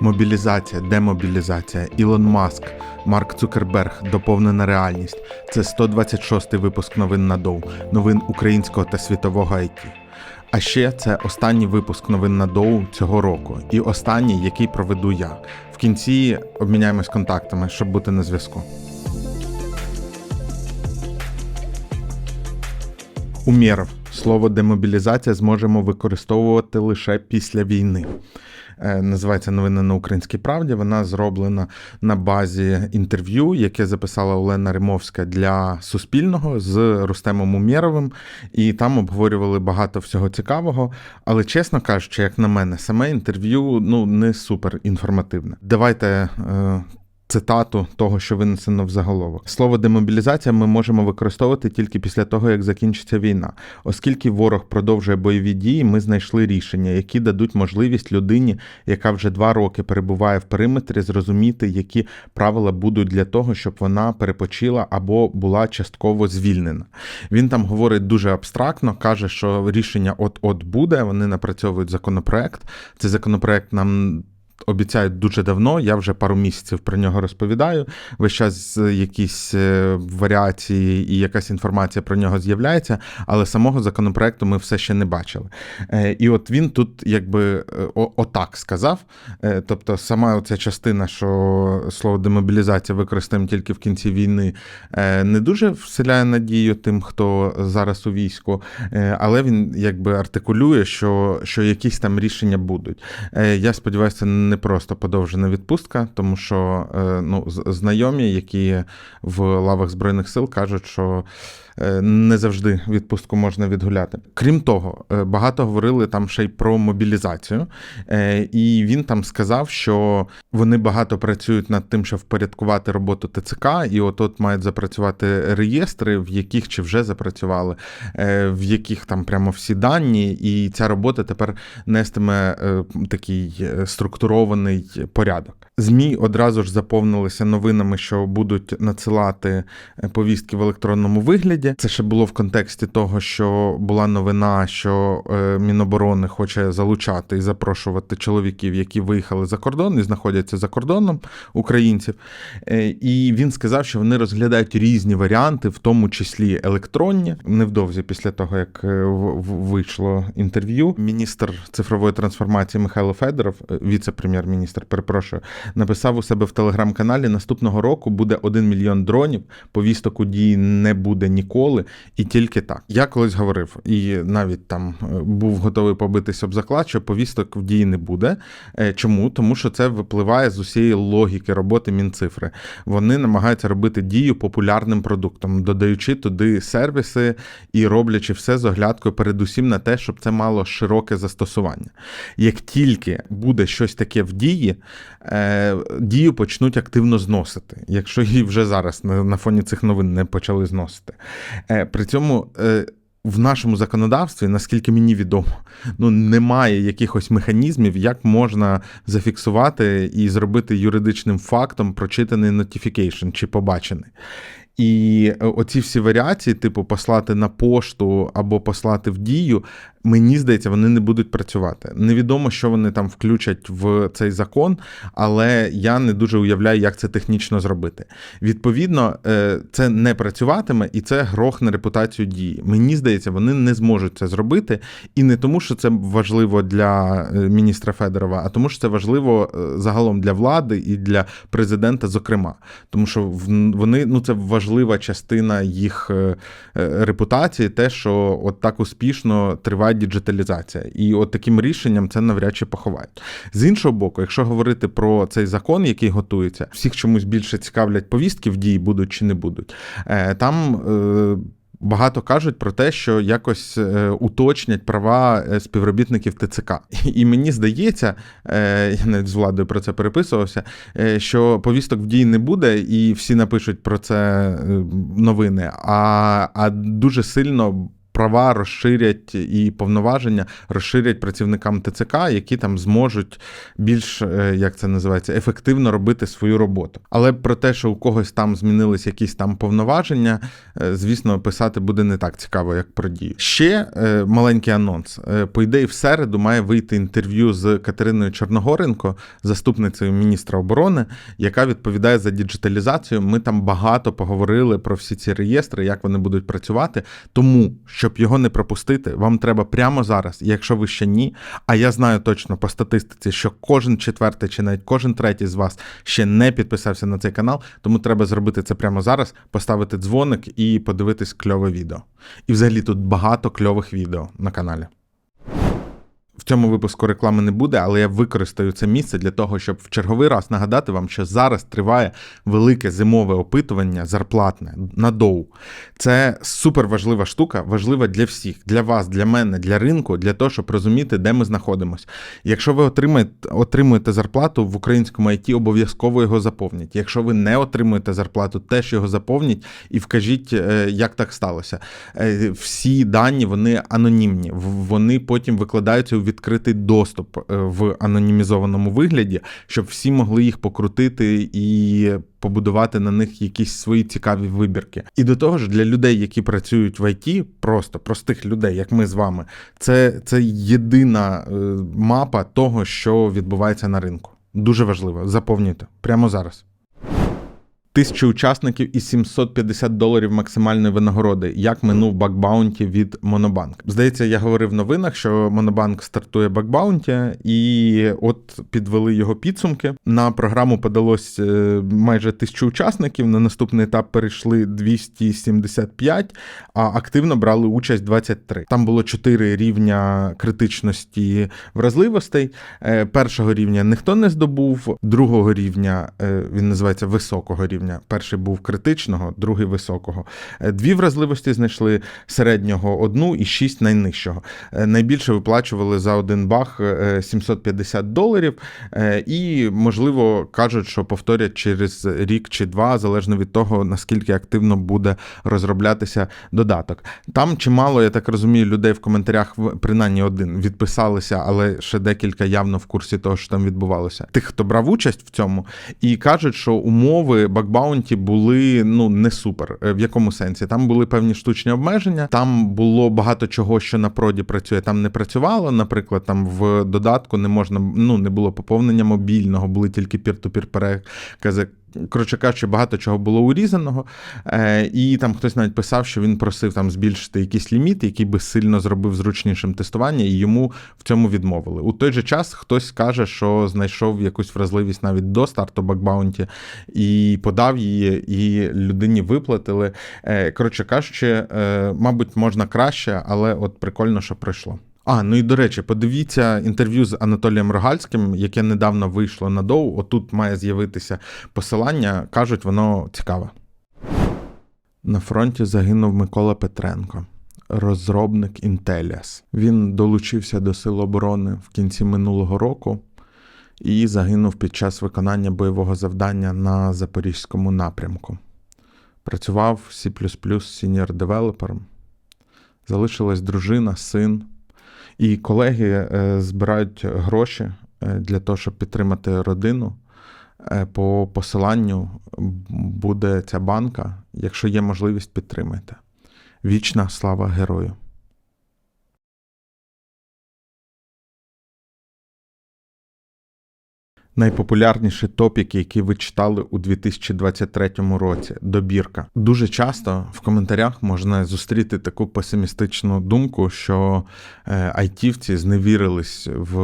Мобілізація, демобілізація, Ілон Маск, Марк Цукерберг, доповнена реальність. Це 126-й випуск новин на Доу, новин українського та світового IT. А ще це останній випуск новин на Доу цього року, і останній, який проведу я. В кінці обміняємось контактами, щоб бути на зв'язку. Умєров. Слово демобілізація зможемо використовувати лише після війни. Е, Називається новини на Українській правді. Вона зроблена на базі інтерв'ю, яке записала Олена Римовська для Суспільного з Рустемом Умєровим, і там обговорювали багато всього цікавого. Але чесно кажучи, як на мене, саме інтерв'ю ну не супер інформативне. Давайте. Цитату того, що винесено в заголовок. Слово демобілізація ми можемо використовувати тільки після того, як закінчиться війна. Оскільки ворог продовжує бойові дії, ми знайшли рішення, які дадуть можливість людині, яка вже два роки перебуває в периметрі, зрозуміти, які правила будуть для того, щоб вона перепочила або була частково звільнена. Він там говорить дуже абстрактно, каже, що рішення от-от буде. Вони напрацьовують законопроект. Цей законопроект нам обіцяють дуже давно. Я вже пару місяців про нього розповідаю. Весь час якісь е, варіації і якась інформація про нього з'являється, але самого законопроекту ми все ще не бачили. Е, І от він тут якби е, отак сказав. Тобто, сама ця частина, що слово демобілізація використаємо тільки в кінці війни, не дуже вселяє надію тим, хто зараз у війську, але він якби артикулює, що, що якісь там рішення будуть. Я сподіваюся, це не просто подовжена відпустка, тому що е, ну, знайомі, які в лавах Збройних сил кажуть, що не завжди відпустку можна відгуляти. Крім того, е, багато говорили там ще й про мобілізацію, Е, і він там сказав, що вони багато працюють над тим, щоб впорядкувати роботу ТЦК, і от от мають запрацювати реєстри, в яких чи вже запрацювали, е, в яких там прямо всі дані, і ця робота тепер нестиме е, такий е, структурований порядок. ЗМІ одразу ж заповнилися новинами, що будуть надсилати е, повістки в електронному вигляді. Це ще було в контексті того, що була новина, що е, Міноборони хоче залучати і запрошувати чоловіків, які виїхали за кордон і знаходяться за кордоном українців. Е, І він сказав, що вони розглядають різні варіанти, в тому числі електронні. Невдовзі після того, як е, вийшло інтерв'ю, міністр цифрової трансформації Михайло Федоров, віце-прем'єр-міністр, перепрошую, написав у себе в телеграм-каналі: наступного року буде 1 мільйон дронів. Повісток у дії не буде ніколи, і тільки так. Я колись говорив, і навіть там е, був готовий побитися об заклад, що повісток в дії не буде. Е, Чому? Тому що це випливає з усієї логіки роботи Мінцифри. Вони намагаються робити дію популярним продуктом, додаючи туди сервіси і роблячи все з оглядкою передусім на те, щоб це мало широке застосування. Як тільки буде щось таке в дії, е, дію почнуть активно зносити, якщо її вже зараз на фоні цих новин не почали зносити. Е, При цьому. е, В нашому законодавстві, наскільки мені відомо, ну немає якихось механізмів, як можна зафіксувати і зробити юридичним фактом прочитаний notification чи побачений. І оці всі варіації, типу послати на пошту або послати в дію, мені здається, вони не будуть працювати. Невідомо, що вони там включать в цей закон, але я не дуже уявляю, як це технічно зробити. Відповідно, е, це не працюватиме і це грохне репутацію дії. Мені здається, вони не зможуть це зробити, і не тому, що це важливо для е, міністра Федорова, а тому, що це важливо е, загалом для влади і для президента, зокрема, тому що вони ну це важлива частина їх репутації, те, що от так успішно триває діджиталізація, і от таким рішенням це навряд чи поховають. З іншого боку, якщо говорити про цей закон, який готується, всіх чомусь більше цікавлять повістки в дії, будуть чи не будуть. Е, Там. е, Багато кажуть про те, що якось е, уточнять права співробітників ТЦК. І мені здається, я навіть з владою про це переписувався, що повісток в дії не буде, і всі напишуть про це новини. А, а дуже сильно права розширять і повноваження розширять працівникам ТЦК, які там зможуть більш е, як це називається ефективно робити свою роботу. Але про те, що у когось там змінились якісь там повноваження, е, звісно, писати буде не так цікаво, як про дію. Ще е, маленький анонс. По ідеї, в середу має вийти інтерв'ю з Катериною Чорногоренко, заступницею міністра оборони, яка відповідає за діджиталізацію. Ми там багато поговорили про всі ці реєстри, як вони будуть працювати. Тому, щоб його не пропустити, вам треба прямо зараз, якщо ви ще ні. А я знаю точно по статистиці, що кожен четвертий чи навіть кожен третій з вас ще не підписався на цей канал, тому треба зробити це прямо зараз, поставити дзвоник і подивитись кльове відео. І взагалі тут багато кльових відео на каналі. В цьому випуску реклами не буде, але я використаю це місце для того, щоб в черговий раз нагадати вам, що зараз триває велике зимове опитування зарплатне на доу. Це супер важлива штука, важлива для всіх, для вас, для мене, для ринку, для того, щоб розуміти, де ми знаходимося. Якщо ви отримаєте, отримуєте зарплату в українському IT, обов'язково його заповніть. Якщо ви не отримуєте зарплату, теж його заповніть і вкажіть, е, як так сталося. Е, Всі дані вони анонімні, вони потім викладаються у відкритий доступ е, в анонімізованому вигляді, щоб всі могли їх покрутити і побудувати на них якісь свої цікаві вибірки. І до того ж, для людей, які працюють в ІТ, просто простих людей, як ми з вами, це, це єдина е, мапа того, що відбувається на ринку. Дуже важливо. Заповнюйте прямо зараз. Тисячі учасників і 750 доларів максимальної винагороди. Як минув бакбаунті від Монобанк. Здається, я говорив в новинах, що Монобанк стартує бакбаунті, і от підвели його підсумки. На програму подалось е, майже тисячу учасників. На наступний етап перейшли 275, а активно брали участь 23. Там було 4 рівня критичності вразливостей. Е, Першого рівня ніхто не здобув, другого рівня е, він називається високого рівня. Перший був критичного, другий високого. Е, Дві вразливості знайшли середнього одну і шість найнижчого. Е, Найбільше виплачували за один баг е, 750 доларів, е, і, можливо, кажуть, що повторять через рік чи два, залежно від того, наскільки активно буде розроблятися додаток. Там чимало, я так розумію, людей в коментарях, принаймні один, відписалися, але ще декілька явно в курсі того, що там відбувалося. Тих, хто брав участь в цьому, і кажуть, що умови бакбаунті були ну не супер. Е, В якому сенсі? Там були певні штучні обмеження, там було багато чого, що на проді працює, там не працювало. Наприклад, там в додатку не можна, ну не було поповнення мобільного, були тільки пір-ту-пір перекази. Коротше кажучи, багато чого було урізаного, е, і там хтось навіть писав, що він просив там збільшити якийсь ліміт, який би сильно зробив зручнішим тестування, і йому в цьому відмовили. У той же час хтось каже, що знайшов якусь вразливість навіть до старту бакбаунті і подав її, і людині виплатили. Е, Коротше кажучи, е, мабуть, можна краще, але от прикольно, що пройшло. А, ну і до речі, подивіться інтерв'ю з Анатолієм Рогальським, яке недавно вийшло на доу. Отут має з'явитися посилання. Кажуть, воно цікаве. На фронті загинув Микола Петренко, розробник Intellias. Він долучився до Сил оборони в кінці минулого року і загинув під час виконання бойового завдання на Запорізькому напрямку. Працював C senior девелопером. Залишилась дружина, син. І колеги е, збирають гроші е, для того, щоб підтримати родину. Е, По посиланню буде ця банка. Якщо є можливість, підтримайте. Вічна слава герою! Найпопулярніші топіки, які ви читали у 2023 році. Добірка. Дуже часто в коментарях можна зустріти таку песимістичну думку, що е, айтівці зневірились в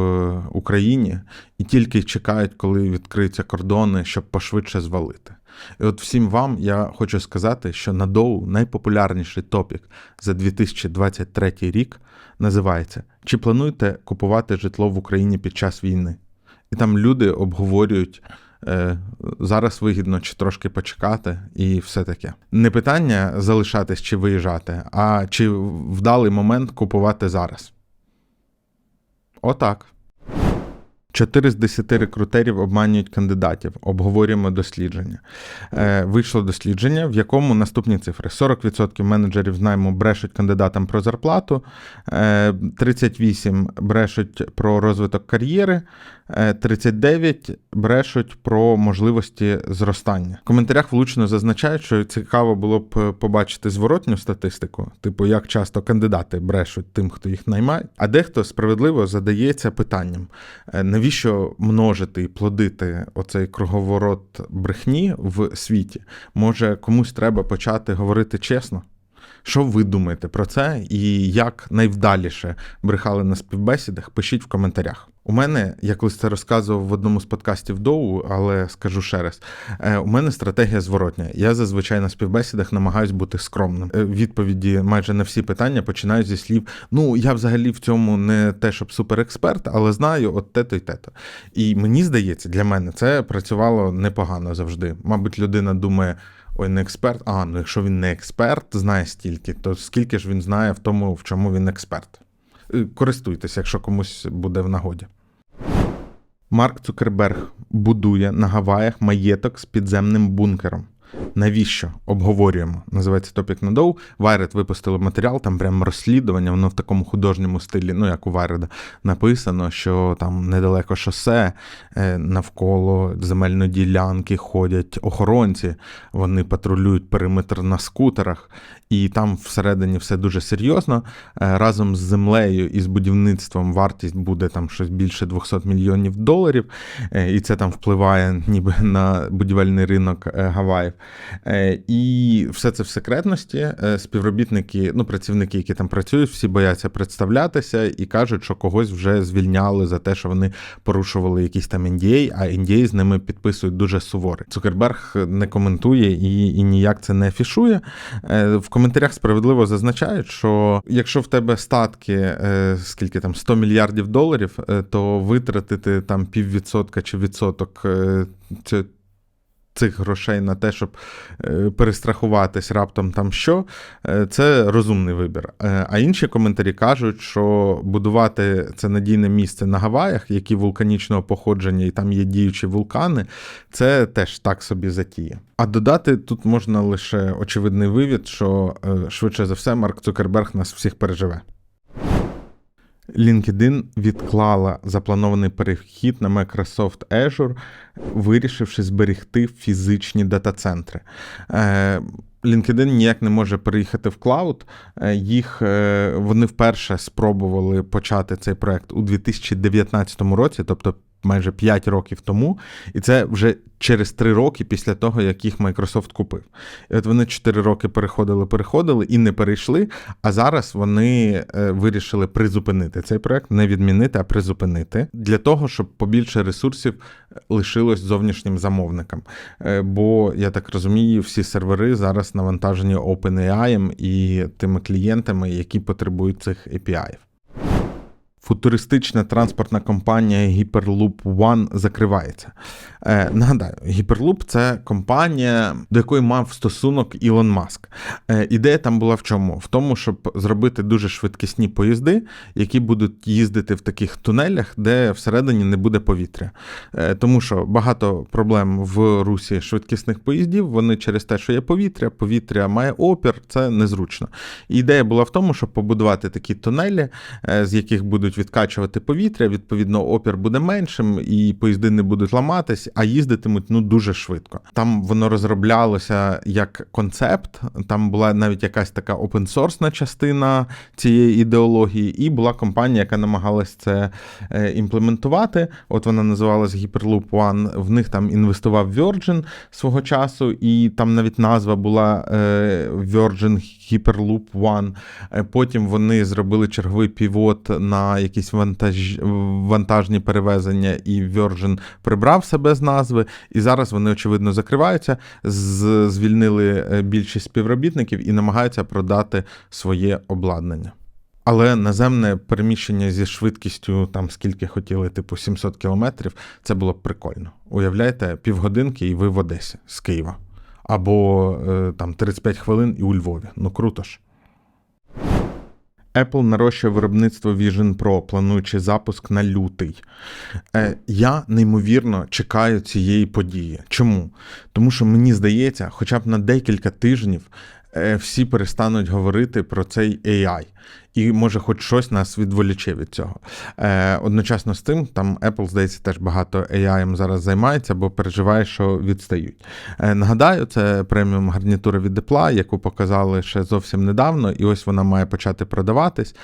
Україні і тільки чекають, коли відкриються кордони, щоб пошвидше звалити. І от всім вам я хочу сказати, що на доу найпопулярніший топік за 2023 рік називається Чи плануєте купувати житло в Україні під час війни? І там люди обговорюють. е, Зараз вигідно чи трошки почекати, і все таке. Не питання залишатись чи виїжджати, а чи вдалий момент купувати зараз. Отак. 4 з 10 рекрутерів обманюють кандидатів. Обговорюємо дослідження. Е, вийшло дослідження, в якому наступні цифри: 40% менеджерів з найму брешуть кандидатам про зарплату, е, 38 брешуть про розвиток кар'єри, е, 39 брешуть про можливості зростання. В коментарях влучно зазначають, що цікаво було б побачити зворотню статистику, типу, як часто кандидати брешуть тим, хто їх наймає. А дехто справедливо задається питанням: е, навіщо множити і плодити оцей круговорот брехні в світі? Може, комусь треба почати говорити чесно? Що ви думаєте про це і як найвдаліше брехали на співбесідах? Пишіть в коментарях. У мене, я колись це розказував в одному з подкастів Доу, але скажу ще раз: е, у мене стратегія зворотня. Я зазвичай на співбесідах намагаюсь бути скромним. Е, Відповіді майже на всі питання починають зі слів: ну я взагалі в цьому не те, щоб суперексперт, але знаю от те-то й те-то. І мені здається, для мене це працювало непогано завжди. Мабуть, людина думає. Ой, не експерт. А, ну якщо він не експерт, знає стільки, то скільки ж він знає в тому, в чому він експерт. Е, Користуйтесь, якщо комусь буде в нагоді. Марк Цукерберг будує на Гаваях маєток з підземним бункером. Навіщо? Обговорюємо. Називається топік на доу. Вайред випустили матеріал, там прям розслідування, воно в такому художньому стилі, ну як у Вайреда, написано, що там недалеко шосе, е, навколо земельної ділянки ходять охоронці, вони патрулюють периметр на скутерах, і там всередині все дуже серйозно. Е, Разом з землею і з будівництвом вартість буде там щось більше 200 мільйонів доларів, е, і це там впливає ніби на будівельний ринок Гаваїв. Е, І все це в секретності. Е, Співробітники, ну працівники, які там працюють, всі бояться представлятися і кажуть, що когось вже звільняли за те, що вони порушували якісь там NDA, а NDA з ними підписують дуже суворі. Цукерберг не коментує і, і ніяк це не афішує. Е, В коментарях справедливо зазначають, що якщо в тебе статки, скільки там 100 мільярдів доларів, то витратити там піввідсотка чи відсоток цих грошей на те, щоб е, перестрахуватись раптом там що, е, це розумний вибір. Е, А інші коментарі кажуть, що будувати це надійне місце на Гаваях, які вулканічного походження, і там є діючі вулкани, це теж так собі затіє. А додати тут можна лише очевидний вивід, що швидше за все Марк Цукерберг нас всіх переживе. LinkedIn відклала запланований перехід на Microsoft Azure, вирішивши зберегти фізичні дата-центри. Е, LinkedIn ніяк не може переїхати в клауд. Е, Їх е, вони вперше спробували почати цей проект у 2019 році, тобто майже 5 років тому, і це вже через 3 роки після того, як їх Microsoft купив. І от вони 4 роки переходили, переходили і не перейшли. А зараз вони е, вирішили призупинити цей проект, не відмінити, а призупинити для того, щоб побільше ресурсів лишилось зовнішнім замовникам. Е, Бо я так розумію, всі сервери зараз навантажені OpenAI і тими клієнтами, які потребують цих API. Футуристична транспортна компанія Hyperloop One закривається. Е, нагадаю, Hyperloop – це компанія, до якої мав стосунок Ілон Маск. Е, ідея там була в чому? В тому, щоб зробити дуже швидкісні поїзди, які будуть їздити в таких тунелях, де всередині не буде повітря. Е, тому що багато проблем в русі швидкісних поїздів, вони через те, що є повітря, повітря має опір, це незручно. Ідея була в тому, щоб побудувати такі тунелі, е, з яких будуть відкачувати повітря, відповідно, опір буде меншим, і поїзди не будуть ламатись, а їздитимуть ну дуже швидко. Там воно розроблялося як концепт, там була навіть якась така опенсорсна частина цієї ідеології, і була компанія, яка намагалась це е, імплементувати. От вона називалась Hyperloop One. В них там інвестував Virgin свого часу, і там навіть назва була е, Virgin Hyperloop One. Е, Потім вони зробили черговий півот на якісь вантаж... вантажні перевезення, і Virgin прибрав себе з назви. І зараз вони, очевидно, закриваються, з... звільнили е, більшість співробітників і намагаються продати своє обладнання. Але наземне переміщення зі швидкістю, там скільки хотіли, типу 700 кілометрів, це було б прикольно. Уявляєте, півгодинки, і ви в Одесі з Києва. Або е, там 35 хвилин і у Львові. Ну круто ж. Apple нарощує виробництво Vision Pro, плануючи запуск на лютий. Е, Я неймовірно чекаю цієї події. Чому? Тому що мені здається, хоча б на декілька тижнів е, всі перестануть говорити про цей AI. І може, хоч щось нас відволіче від цього. Е, Одночасно з тим, там Apple, здається, теж багато AI зараз займається, бо переживає, що відстають. Е, Нагадаю, це преміум гарнітура від Apple, яку показали ще зовсім недавно, і ось вона має почати продаватись,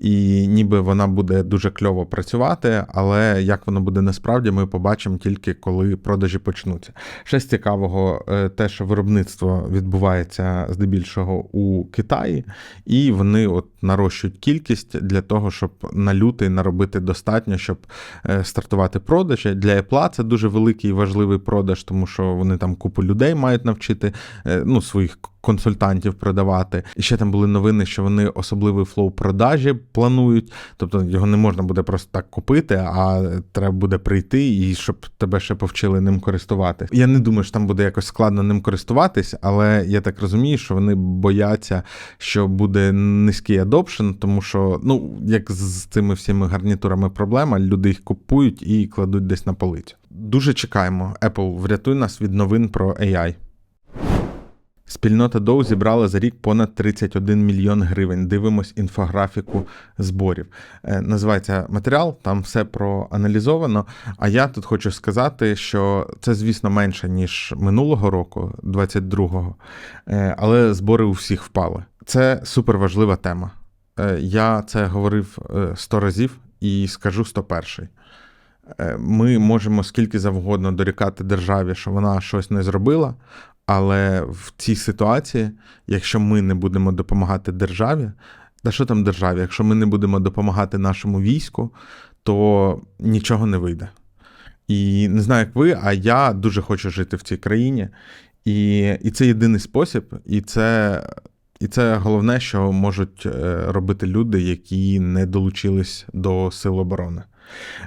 і ніби вона буде дуже кльово працювати, але як воно буде насправді, ми побачимо тільки коли продажі почнуться. Ще з цікавого, е, те, що виробництво відбувається здебільшого у Китаї, і вони от нарощують кількість для того, щоб на лютий наробити достатньо, щоб е, стартувати продажі. Для Apple це дуже великий і важливий продаж, тому що вони там купу людей мають навчити е, ну, своїх консультантів продавати. І ще там були новини, що вони особливий флоу продажі планують. Тобто його не можна буде просто так купити, а треба буде прийти і щоб тебе ще повчили ним користуватись. Я не думаю, що там буде якось складно ним користуватись, але я так розумію, що вони бояться, що буде низький адопшн, тому що, ну, як з цими всіми гарнітурами проблема, люди їх купують і кладуть десь на полицю. Дуже чекаємо. Apple, врятуй нас від новин про AI. Спільнота Dow зібрала за рік понад 31 мільйон гривень. Дивимось інфографіку зборів. Е, називається матеріал, там все проаналізовано. А я тут хочу сказати, що це, звісно, менше, ніж минулого року, 22-го, е, але збори у всіх впали. Це суперважлива тема. Е, я це говорив 100 разів і скажу 101. Е, Ми можемо скільки завгодно дорікати державі, що вона щось не зробила, але в цій ситуації, якщо ми не будемо допомагати державі, та що там державі, якщо ми не будемо допомагати нашому війську, то нічого не вийде. І не знаю, як ви, а я дуже хочу жити в цій країні. І, і це єдиний спосіб, і це. І це головне, що можуть е, робити люди, які не долучились до сил оборони.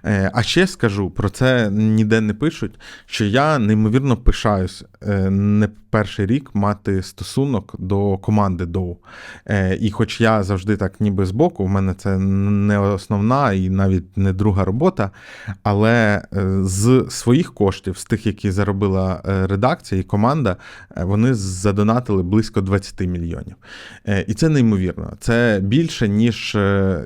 Е, А ще скажу, про це ніде не пишуть, що я неймовірно пишаюсь е, не перший рік мати стосунок до команди Доу. Е, І хоч я завжди так ніби збоку, в мене це не основна і навіть не друга робота, але е, з своїх коштів, з тих, які заробила е, редакція і команда, вони задонатили близько 20 мільйонів. І це неймовірно. Це більше, ніж,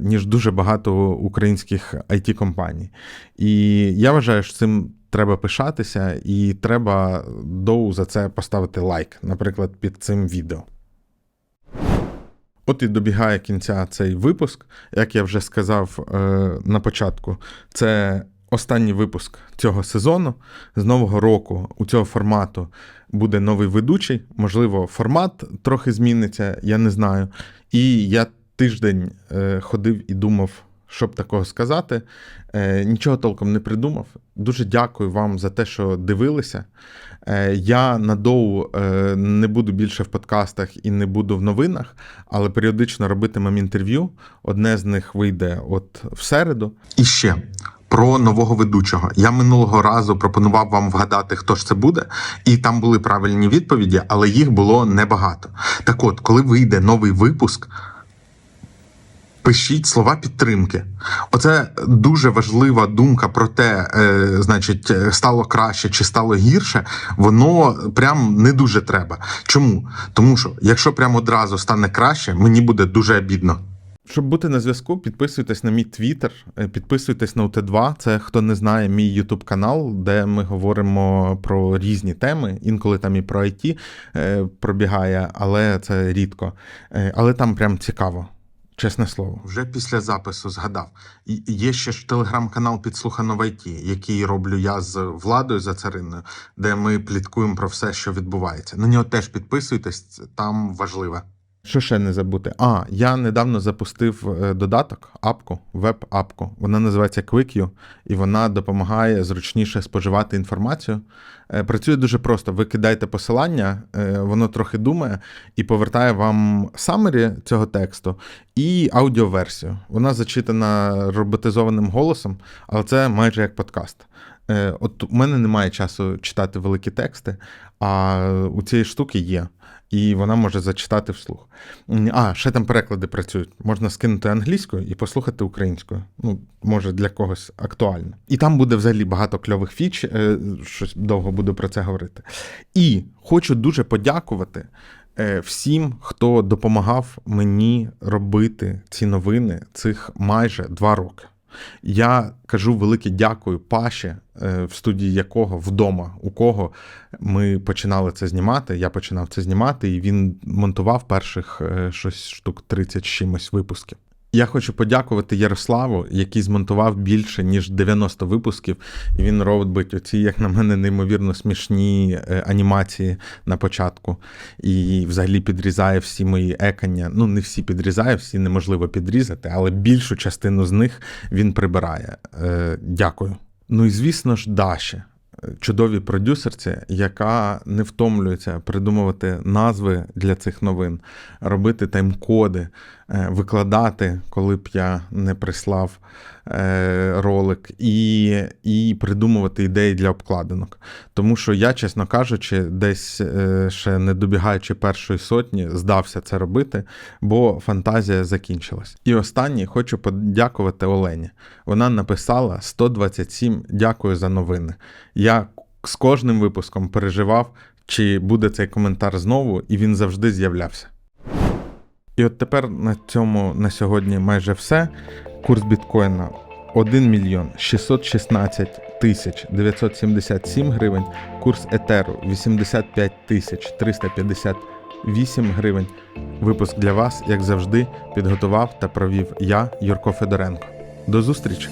ніж дуже багато українських it компаній І я вважаю, що цим треба пишатися, і треба доу за це поставити лайк, наприклад, під цим відео. От і добігає кінця цей випуск. Як я вже сказав е, на початку, це останній випуск цього сезону. З нового року у цього формату буде новий ведучий. Можливо, формат трохи зміниться, я не знаю. І я тиждень е, ходив і думав, щоб такого сказати. Е, нічого толком не придумав. Дуже дякую вам за те, що дивилися. Е, я на доу е, не буду більше в подкастах і не буду в новинах, але періодично робитимем інтерв'ю. Одне з них вийде от в середу. І ще. Про нового ведучого я минулого разу пропонував вам вгадати, хто ж це буде, і там були правильні відповіді, але їх було небагато. Так от, коли вийде новий випуск, пишіть слова підтримки. Оце дуже важлива думка про те, е, значить, е, стало краще чи стало гірше. Воно прям не дуже треба. Чому? Тому що якщо прямо одразу стане краще, мені буде дуже обідно. Щоб бути на зв'язку, підписуйтесь на мій твіттер, підписуйтесь на УТ2. Це хто не знає, мій Ютуб канал, де ми говоримо про різні теми. Інколи там і про IT е, пробігає, але це рідко. Е, Але там прям цікаво. Чесне слово, вже після запису згадав. Є ще ж телеграм-канал Підслухано в ІТ, який роблю я з владою за цариною, де ми пліткуємо про все, що відбувається. На нього теж підписуйтесь, там важливе. Що ще не забути? А, я недавно запустив е, додаток, апку, веб-апку. Вона називається QuickU, і вона допомагає зручніше споживати інформацію. Е, Працює дуже просто. Ви кидаєте посилання, е, воно трохи думає і повертає вам самері цього тексту і аудіоверсію. Вона зачитана роботизованим голосом, але це майже як подкаст. От у мене немає часу читати великі тексти, а у цієї штуки є. І вона може зачитати вслух. А, ще там переклади працюють. Можна скинути англійською і послухати українською. Ну, може, для когось актуально. І там буде взагалі багато кльових фіч, е, щось довго буду про це говорити. І хочу дуже подякувати е, всім, хто допомагав мені робити ці новини цих майже два роки. Я кажу велике дякую Паші, е, в студії якого вдома, у кого ми починали це знімати. Я починав це знімати, і він монтував перших е, щось штук 30 чимось випусків. Я хочу подякувати Ярославу, який змонтував більше ніж 90 випусків, і він робить оці, як на мене, неймовірно смішні е, анімації на початку. І взагалі підрізає всі мої екання. Ну, не всі підрізає, всі неможливо підрізати, але більшу частину з них він прибирає. Е, Дякую. Ну і звісно ж, Даші. Чудовій продюсерці, яка не втомлюється придумувати назви для цих новин, робити тайм-коди, е, викладати, коли б я не прислав е, ролик, і, і придумувати ідеї для обкладинок. Тому що я, чесно кажучи, десь е, ще не добігаючи першої сотні, здався це робити, бо фантазія закінчилась. І останнє хочу подякувати Олені. Вона написала 127 дякую за новини. Я з кожним випуском переживав, чи буде цей коментар знову, і він завжди з'являвся. І от тепер на цьому на сьогодні майже все. Курс біткоїна 1 мільйон 616 тисяч 977 гривень. Курс етеру 85 тисяч 358 гривень. Випуск для вас, як завжди, підготував та провів я, Юрко Федоренко. До зустрічі!